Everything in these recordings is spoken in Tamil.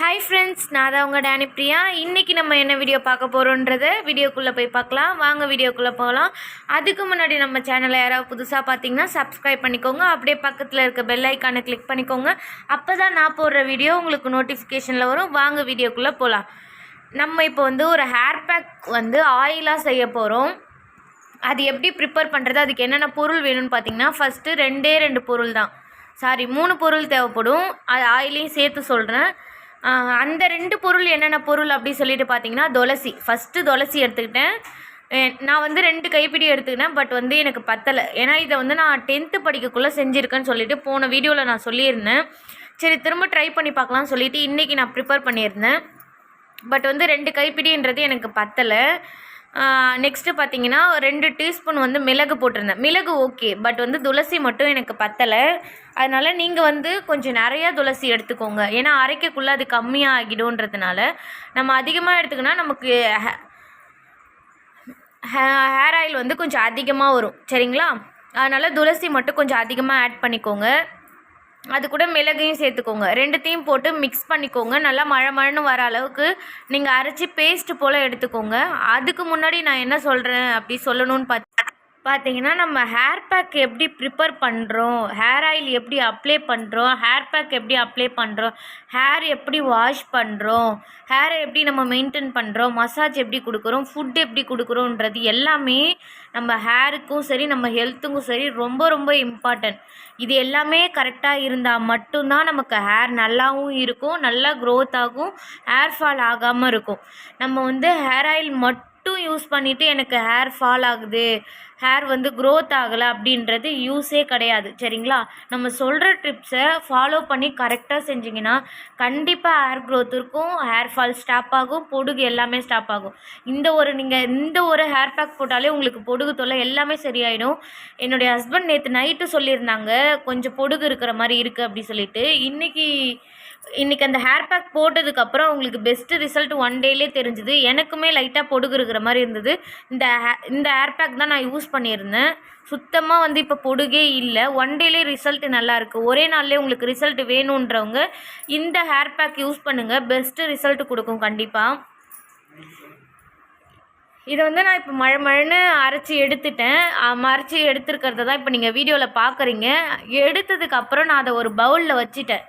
ஹாய் ஃப்ரெண்ட்ஸ் நான் தான் உங்கள் டேனி பிரியா. இன்றைக்கி நம்ம என்ன வீடியோ பார்க்க போகிறோன்றத வீடியோக்குள்ளே போய் பார்க்கலாம். வாங்க வீடியோக்குள்ளே போகலாம். அதுக்கு முன்னாடி நம்ம சேனலை யாராவது புதுசாக பார்த்தீங்கன்னா சப்ஸ்கிரைப் பண்ணிக்கோங்க. அப்படியே பக்கத்தில் இருக்க பெல் ஐக்கானை கிளிக் பண்ணிக்கோங்க. அப்போ தான் நான் போடுற வீடியோ உங்களுக்கு நோட்டிஃபிகேஷனில் வரும். வாங்க வீடியோக்குள்ளே போகலாம் நம்ம இப்போ வந்து ஒரு ஹேர் பேக் வந்து ஆயிலாக செய்ய போகிறோம் அது எப்படி ப்ரிப்பேர் பண்ணுறது அதுக்கு என்னென்ன பொருள் வேணும்னு பார்த்தீங்கன்னா ஃபஸ்ட்டு ரெண்டே ரெண்டு பொருள் தான். சாரி மூணு பொருள் தேவைப்படும். அது ஆயிலையும் சேர்த்து சொல்கிறேன் அந்த ரெண்டு பொருள் என்னென்ன பொருள் அப்படி சொல்லிட்டு பார்த்தீங்கன்னா துளசி. ஃபஸ்ட்டு துளசி எடுத்துக்கிட்டேன். நான் வந்து ரெண்டு கைப்பிடி எடுத்துக்கிட்டேன் பட் வந்து எனக்கு பத்தலை. ஏன்னா இதை வந்து நான் டென்த்து படிக்கக்குள்ளே செஞ்சுருக்கேன்னு சொல்லிட்டு போன வீடியோவில் நான் சொல்லியிருந்தேன். சரி திரும்ப ட்ரை பண்ணி பார்க்கலாம்னு சொல்லிட்டு இன்றைக்கி நான் ப்ரிப்பேர் பண்ணியிருந்தேன். பட் வந்து ரெண்டு கைப்பிடின்றது எனக்கு பத்தலை. நெக்ஸ்ட்டு பார்த்தீங்கன்னா ரெண்டு டீஸ்பூன் வந்து மிளகு போட்டிருந்தேன். மிளகு ஓகே பட் வந்து துளசி மட்டும் எனக்கு பத்தலை. அதனால் நீங்கள் வந்து கொஞ்சம் நிறையா துளசி எடுத்துக்கோங்க. ஏன்னா அரைக்கக்குள்ளே அது கம்மியாக ஆகிடும்ன்றதுனால நம்ம அதிகமாக எடுத்துக்கினா நமக்கு ஹேர் ஆயில் வந்து கொஞ்சம் அதிகமாக வரும். சரிங்களா? அதனால் துளசி மட்டும் கொஞ்சம் அதிகமாக ஆட் பண்ணிக்கோங்க. அது கூட மிளகையும் சேர்த்துக்கோங்க. ரெண்டுத்தையும் போட்டு மிக்ஸ் பண்ணிக்கோங்க. நல்லா மழை மழைன்னு வர அளவுக்கு நீங்கள் அரைச்சி பேஸ்ட் போல் எடுத்துக்கோங்க. அதுக்கு முன்னாடி நான் என்ன சொல்கிறேன் அப்படி சொல்லணும்னு பார்த்து பார்த்தீங்கன்னா நம்ம ஹேர் பேக் எப்படி ப்ரிப்பேர் பண்ணுறோம் ஹேர் ஆயில் எப்படி அப்ளை பண்ணுறோம் ஹேர் பேக் எப்படி அப்ளை பண்ணுறோம் ஹேர் எப்படி வாஷ் பண்ணுறோம் ஹேரை எப்படி நம்ம மெயின்டைன் பண்ணுறோம் மசாஜ் எப்படி கொடுக்குறோம் ஃபுட் எப்படி கொடுக்குறோன்றது எல்லாமே நம்ம ஹேருக்கும் சரி நம்ம ஹெல்த்துக்கும் சரி ரொம்ப ரொம்ப இம்பார்ட்டன்ட் இது எல்லாமே கரெக்டாக இருந்தால் மட்டும்தான் நமக்கு ஹேர் நல்லாவும் இருக்கும் நல்லா க்ரோத் ஆகும் ஹேர் ஃபால் ஆகாமல் இருக்கும். நம்ம வந்து ஹேர் ஆயில் மட்டும் மட்டும் யூஸ் பண்ணிவிட்டு எனக்கு ஹேர் ஃபால் ஆகுது. ஹேர் வந்து க்ரோத் ஆகலை அப்படின்றது யூஸே கிடையாது. சரிங்களா? நம்ம சொல்கிற ட்ரிப்ஸை ஃபாலோ பண்ணி கரெக்டாக செஞ்சிங்கன்னா கண்டிப்பாக ஹேர் க்ரோத் இருக்கும் ஹேர் ஃபால் ஸ்டாப் ஆகும். பொடுகு எல்லாமே ஸ்டாப் ஆகும். இந்த ஒரு நீங்கள் இந்த ஒரு ஹேர் பேக் போட்டாலே உங்களுக்கு பொடுகு தொல்லை எல்லாமே சரியாயிடும். என்னுடைய ஹஸ்பண்ட் நேற்று நைட்டு சொல்லியிருந்தாங்க கொஞ்சம் பொடுகு இருக்கிற மாதிரி இருக்குது அப்படி சொல்லிட்டு. இன்றைக்கி இன்றைக்கி அந்த ஹேர் பேக் போட்டதுக்கப்புறம் உங்களுக்கு பெஸ்ட்டு ரிசல்ட் ஒன் டேலே தெரிஞ்சுது. எனக்குமே லைட்டாக பொடுகு இருக்கிற மாதிரி இருந்தது. இந்த ஹே- இந்த ஹேர் பேக் தான் நான் யூஸ் பண்ணியிருந்தேன். சுத்தமாக வந்து இப்போ பொடுகே இல்லை. ஒன் டேலே ரிசல்ட் நல்லாயிருக்கு ஒரே நாள்லேயே உங்களுக்கு ரிசல்ட் வேணுன்றவங்க இந்த ஹேர் பேக் யூஸ் பண்ணுங்கள் பெஸ்ட்டு ரிசல்ட் கொடுக்கும் கண்டிப்பாக இதை வந்து நான் இப்போ மழை மழைன்னு அரைச்சி எடுத்துட்டேன். அரைச்சி எடுத்துருக்கிறத தான் இப்போ நீங்கள் வீடியோவில் பார்க்குறீங்க எடுத்ததுக்கப்புறம் நான் அதை ஒரு பவுலில் வச்சுட்டேன்.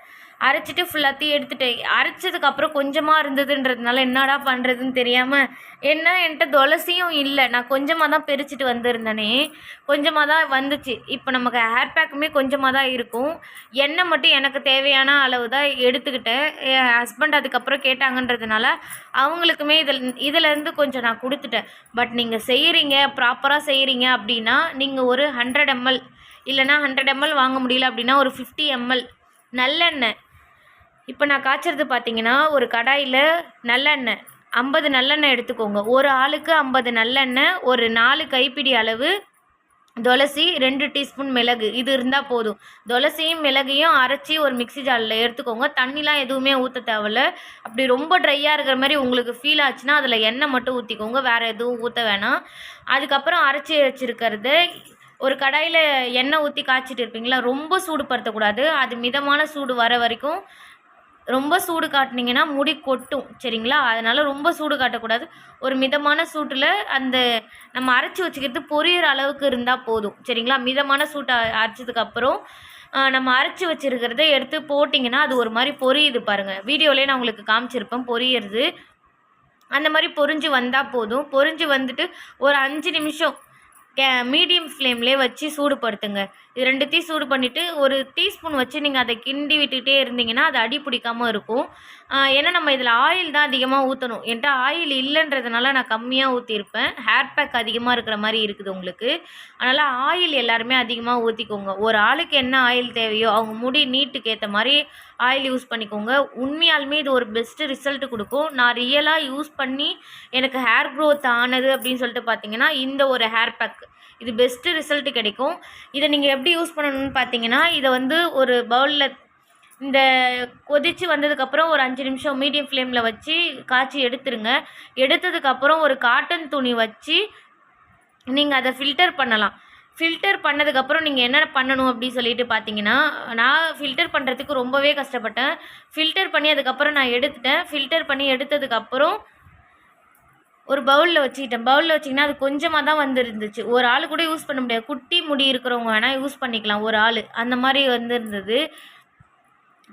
அரைச்சிட்டு ஃபுல்லாத்தையும் எடுத்துட்டேன். அரைச்சதுக்கப்புறம் கொஞ்சமாக இருந்ததுன்றதுனால என்னடா பண்ணுறதுன்னு தெரியாமல் என்ன என்கிட்ட துளசியும் இல்லை. நான் கொஞ்சமாக தான் பிரிச்சுட்டு வந்திருந்தேனே. கொஞ்சமாக தான் வந்துச்சு. இப்போ நமக்கு ஹேர் பேக்குமே கொஞ்சமாக தான் இருக்கும். எண்ணெய் மட்டும் எனக்கு தேவையான அளவு தான் எடுத்துக்கிட்டேன். என் ஹஸ்பண்ட் அதுக்கப்புறம் கேட்டாங்கன்றதுனால அவங்களுக்குமே இதில் இதிலேருந்து கொஞ்சம் நான் கொடுத்துட்டேன். பட் நீங்கள் செய்கிறீங்க ப்ராப்பராக செய்கிறீங்க அப்படின்னா நீங்கள் ஒரு ஹண்ட்ரட் எம்எல் இல்லைனா ஹண்ட்ரட் எம்எல் வாங்க முடியல அப்படின்னா ஒரு ஃபிஃப்டி எம்எல் நல்லெண்ணெய் இப்போ நான் காய்ச்சறது பார்த்தீங்கன்னா ஒரு கடாயில் நல்லெண்ணெய் ஐம்பது நல்லெண்ணெய் எடுத்துக்கோங்க. ஒரு ஆளுக்கு ஐம்பது நல்லெண்ணெய் ஒரு நாலு கைப்பிடி அளவு துளசி ரெண்டு டீஸ்பூன் மிளகு. இது இருந்தால் போதும். துளசியும் மிளகையும் அரைச்சி ஒரு மிக்ஸி ஜாரில் எடுத்துக்கோங்க. தண்ணிலாம் எதுவுமே ஊற்ற தேவையில்ல. அப்படி ரொம்ப ட்ரையாக இருக்கிற மாதிரி உங்களுக்கு ஃபீல் ஆச்சுன்னா அதில் எண்ணெய் மட்டும் ஊற்றிக்கோங்க வேறு எதுவும் ஊற்ற வேணாம். அதுக்கப்புறம் அரைச்சி வச்சுருக்கிறது ஒரு கடாயில் எண்ணெய் ஊற்றி காய்ச்சிட்டு இருப்பீங்களா? ரொம்ப சூடுபடுத்தக்கூடாது அது மிதமான சூடு வர வரைக்கும் ரொம்ப சூடு காட்டினீங்கன்னா முடி கொட்டும் சரிங்களா? அதனால் ரொம்ப சூடு காட்டக்கூடாது. ஒரு மிதமான சூட்டில் அந்த நம்ம அரைச்சி வச்சுக்கிறது பொரியிற அளவுக்கு இருந்தால் போதும் சரிங்களா? மிதமான சூட்டை அரைச்சதுக்கப்புறம் நம்ம அரைச்சி வச்சுருக்கிறத எடுத்து போட்டிங்கன்னா அது ஒரு மாதிரி பொரியுது பாருங்கள் வீடியோலேயே நான் உங்களுக்கு காமிச்சிருப்பேன் பொரியிறது. அந்த மாதிரி பொரிஞ்சு வந்தால் போதும். பொரிஞ்சு வந்துட்டு ஒரு அஞ்சு நிமிஷம் கே மீடியம் ஃப்ளேம்லேயே வச்சு சூடுபடுத்துங்க. இது ரெண்டுத்தையும் சூடு பண்ணிவிட்டு ஒரு டீஸ்பூன் வச்சு நீங்கள் அதை கிண்டி விட்டுகிட்டே இருந்தீங்கன்னா அது அடி பிடிக்காமல் இருக்கும். ஏன்னா நம்ம இதில் ஆயில் தான் அதிகமாக ஊற்றணும் என்கிட்ட ஆயில் இல்லைன்றதுனால நான் கம்மியாக ஊற்றிருப்பேன் ஹேர் பேக் அதிகமாக இருக்கிற மாதிரி இருக்குது உங்களுக்கு. அதனால் ஆயில் எல்லாருமே அதிகமாக ஊற்றிக்கோங்க ஒரு ஆளுக்கு என்ன ஆயில் தேவையோ அவங்க முடி நீட்டுக்கு ஏற்ற மாதிரி ஆயில் யூஸ் பண்ணிக்கோங்க. உண்மையாலுமே இது ஒரு பெஸ்ட்டு ரிசல்ட் கொடுக்கும். நான் ரியலாக யூஸ் பண்ணி எனக்கு ஹேர் க்ரோத் ஆனது அப்படின்னு சொல்லிட்டு பார்த்தீங்கன்னா இந்த ஒரு ஹேர் பேக் இது பெஸ்ட்டு ரிசல்ட் கிடைக்கும். இதை நீங்கள் எப்படி யூஸ் பண்ணணும்னு பார்த்தீங்கன்னா இதை வந்து ஒரு பவுலில் இந்த கொதித்து வந்ததுக்கப்புறம் ஒரு அஞ்சு நிமிஷம் மீடியம் ஃப்ளேமில் வச்சு காய்ச்சி எடுத்துருங்க. எடுத்ததுக்கப்புறம் ஒரு காட்டன் துணி வச்சு நீங்கள் அதை ஃபில்டர் பண்ணலாம். ஃபில்டர் பண்ணதுக்கப்புறம் நீங்கள் என்ன பண்ணணும் அப்படின்னு சொல்லிட்டு பார்த்தீங்கன்னா நான் ஃபில்டர் பண்ணுறதுக்கு ரொம்பவே கஷ்டப்பட்டேன். ஃபில்டர் பண்ணி அதுக்கப்புறம் நான் எடுத்துட்டேன். ஃபில்டர் பண்ணி எடுத்ததுக்கப்புறம் ஒரு பவுலில் வச்சுக்கிட்டேன். பவுலில் வச்சிங்கன்னா அது கொஞ்சமாக தான் வந்துருந்துச்சு. ஒரு ஆள் கூட யூஸ் பண்ண முடியாது. குட்டி முடி இருக்கிறவங்க வேணால் யூஸ் பண்ணிக்கலாம். ஒரு ஆள். அந்த மாதிரி வந்துருந்தது.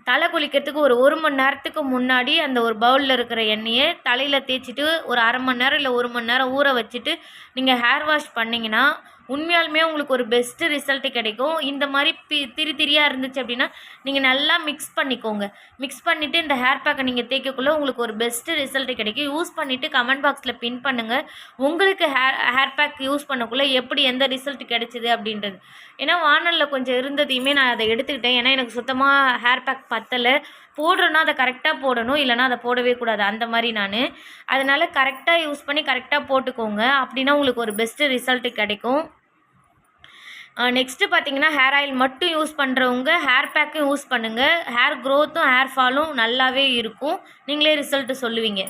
தலை குளிக்கிறதுக்கு ஒரு ஒரு மணி நேரத்துக்கு முன்னாடி அந்த ஒரு பவுலில் இருக்கிற எண்ணெயை தலையில் தேய்ச்சிட்டு ஒரு அரை மணி நேரம் இல்லை ஒரு மணி நேரம் ஊற வச்சுட்டு நீங்கள் ஹேர் வாஷ் பண்ணிங்கன்னா உண்மையாலுமே உங்களுக்கு ஒரு பெஸ்ட்டு ரிசல்ட்டு கிடைக்கும். இந்த மாதிரி பி திரி திரியாக இருந்துச்சு அப்படின்னா நீங்கள் நல்லா மிக்ஸ் பண்ணிக்கோங்க. மிக்ஸ் பண்ணிவிட்டு இந்த ஹேர் பேக்கை நீங்கள் தேய்க்கக்குள்ளே உங்களுக்கு ஒரு பெஸ்ட்டு ரிசல்ட்டு கிடைக்கும். யூஸ் பண்ணிவிட்டு கமெண்ட் பாக்ஸில் பின் பண்ணுங்கள் உங்களுக்கு ஹேர் ஹேர் பேக் யூஸ் பண்ணக்குள்ளே எப்படி எந்த ரிசல்ட் கிடைச்சிது அப்படின்றது. ஏன்னா வானலில் கொஞ்சம் இருந்ததையுமே நான் அதை எடுத்துக்கிட்டேன். ஏன்னா எனக்கு சுத்தமாக ஹேர் பேக் பத்தலை. போடுறேன்னா அதை கரெக்டாக போடணும் இல்லைனா அதை போடவே கூடாது. அந்த மாதிரி நான். அதனால் கரெக்டாக யூஸ் பண்ணி கரெக்டாக போட்டுக்கோங்க. அப்படின்னா உங்களுக்கு ஒரு பெஸ்ட்டு ரிசல்ட்டு கிடைக்கும். நெக்ஸ்ட்டு பார்த்தீங்கன்னா ஹேர் ஆயில் மட்டும் யூஸ் பண்ணுறவங்க ஹேர் பேக்கும் யூஸ் பண்ணுங்கள் ஹேர் க்ரோத்தும் ஹேர் ஃபாலும் நல்லாவே இருக்கும். நீங்களே ரிசல்ட்டு சொல்லுவீங்க.